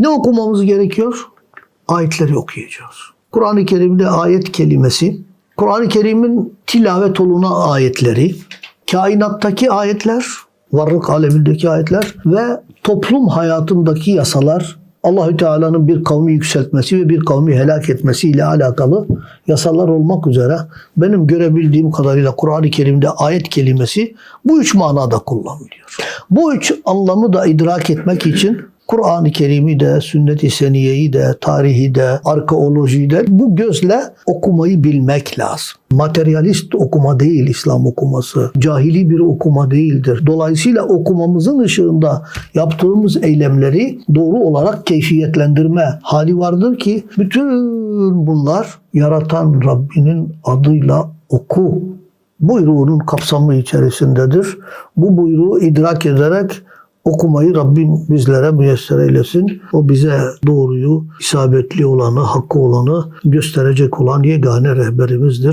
Ne okumamız gerekiyor? Ayetleri okuyacağız. Kur'an-ı Kerim'de ayet kelimesi, Kur'an-ı Kerim'in tilavet olunan ayetleri, kainattaki ayetler, varlık alemindeki ayetler ve toplum hayatındaki yasalar, Allahü Teala'nın bir kavmi yükseltmesi ve bir kavmi helak etmesi ile alakalı yasalar olmak üzere benim görebildiğim kadarıyla Kur'an-ı Kerim'de ayet kelimesi bu üç manada kullanılıyor. Bu üç anlamı da idrak etmek için Kur'an-ı Kerim'i de, sünnet-i seniyeyi de, tarihi de, arkeolojiyi de bu gözle okumayı bilmek lazım. Materyalist okuma değil İslam okuması. Cahili bir okuma değildir. Dolayısıyla okumamızın ışığında yaptığımız eylemleri doğru olarak keyfiyetlendirme hali vardır ki bütün bunlar yaratan Rabbinin adıyla oku buyruğunun kapsamı içerisindedir. Bu buyruğu idrak ederek okumayı Rabbim bizlere müyesser eylesin. O bize doğruyu, isabetli olanı, hakkı olanı gösterecek olan yegane rehberimizdir.